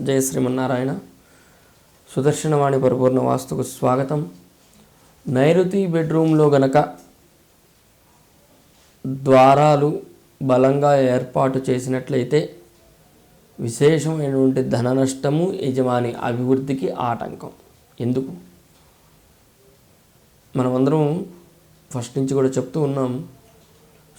జయ శ్రీమన్నారాయణ సుదర్శనవాణి పరిపూర్ణ వాస్తుకు స్వాగతం. నైరుతి బెడ్రూమ్లో గనక ద్వారాలు బలంగా ఏర్పాటు చేసినట్లయితే విశేషమైనటువంటి ధన నష్టము యజమాని అభివృద్ధికి ఆటంకం. ఎందుకు? మనమందరం ఫస్ట్ నుంచి కూడా చెప్తూ ఉన్నాం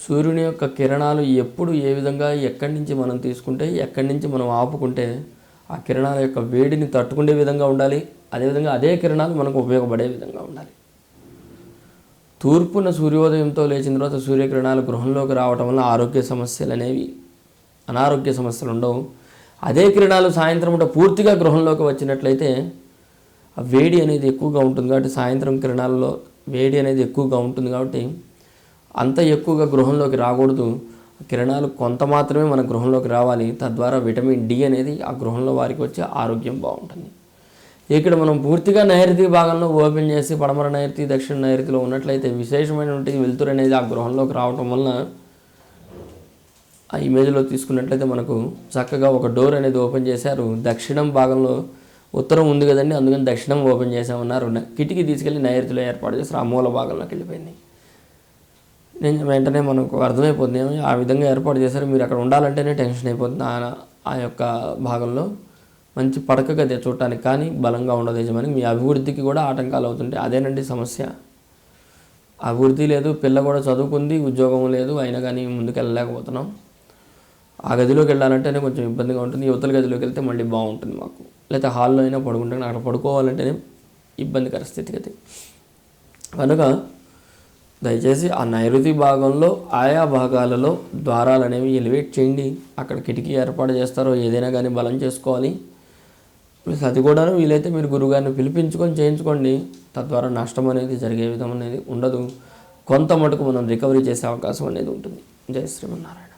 సూర్యుని యొక్క కిరణాలు ఎప్పుడు ఏ విధంగా ఎక్కడి నుంచి మనం తీసుకుంటే ఎక్కడి నుంచి మనం ఆపుకుంటే ఆ కిరణాల యొక్క వేడిని తట్టుకునే విధంగా ఉండాలి. అదేవిధంగా అదే కిరణాలు మనకు ఉపయోగపడే విధంగా ఉండాలి. తూర్పున సూర్యోదయంతో లేచిన తర్వాత సూర్యకిరణాలు గృహంలోకి రావటం వల్ల ఆరోగ్య సమస్యలు అనేవి అనారోగ్య సమస్యలు ఉండవు. అదే కిరణాలు సాయంత్రం పూట పూర్తిగా గృహంలోకి వచ్చినట్లయితే ఆ వేడి అనేది ఎక్కువగా ఉంటుంది కాబట్టి సాయంత్రం కిరణాలలో వేడి అనేది ఎక్కువగా ఉంటుంది కాబట్టి అంత ఎక్కువగా గృహంలోకి రాకూడదు. కిరణాలు కొంత మాత్రమే మన గృహంలోకి రావాలి. తద్వారా విటమిన్ డి అనేది ఆ గృహంలో వారికి వచ్చే ఆరోగ్యం బాగుంటుంది. ఇక్కడ మనం పూర్తిగా నైరుతి భాగంలో ఓపెన్ చేసి పడమర నైరుతి దక్షిణ నైరుతిలో ఉన్నట్లయితే విశేషమైనటువంటి వెలుతురు అనేది ఆ గృహంలోకి రావటం వలన ఆ ఇమేజ్లో తీసుకున్నట్లయితే మనకు చక్కగా ఒక డోర్ అనేది ఓపెన్ చేశారు. దక్షిణం భాగంలో ఉత్తరం ఉంది కదండి అందుకని దక్షిణం ఓపెన్ చేసామన్నారు కిటికీ తీసుకెళ్ళి నైరుతిలో ఏర్పాటు చేసి ఆ మూల భాగంలోకి వెళ్ళిపోయింది. నేను వెంటనే మనకు అర్థమైపోతుంది. ఆ విధంగా ఏర్పాటు చేశారు. మీరు అక్కడ ఉండాలంటేనే టెన్షన్ అయిపోతుంది ఆయన ఆ యొక్క భాగంలో. మంచి పడక గది చూడటానికి కానీ బలంగా ఉండదు యజమాని మీ అభివృద్ధికి కూడా ఆటంకాలు అవుతుంటాయి అదేనండి సమస్య. అభివృద్ధి లేదు పిల్ల కూడా చదువుకుంది ఉద్యోగం లేదు అయినా కానీ ముందుకెళ్ళలేకపోతున్నాం. ఆ గదిలోకి వెళ్ళాలంటేనే కొంచెం ఇబ్బందిగా ఉంటుంది. యువతల గదిలోకి వెళ్తే మళ్ళీ బాగుంటుంది మాకు. లేకపోతే హాల్లో అయినా పడుకుంటాను అక్కడ పడుకోవాలంటేనే ఇబ్బందికర స్థితిగతి. కనుక దయచేసి ఆ నైరుతి భాగంలో ఆయా భాగాలలో ద్వారాలు అనేవి ఎలివేట్ చేయండి. అక్కడ కిటికీ ఏర్పాటు చేస్తారో ఏదైనా కానీ బలం చేసుకోవాలి. ప్లస్ అది కూడా వీలైతే మీరు గురుగారిని పిలిపించుకొని చేయించుకోండి. తద్వారా నష్టం అనేది జరిగే విధం అనేది ఉండదు. కొంత మటుకు మనం రికవరీ చేసే అవకాశం అనేది ఉంటుంది. జయ శ్రీమన్నారాయణ.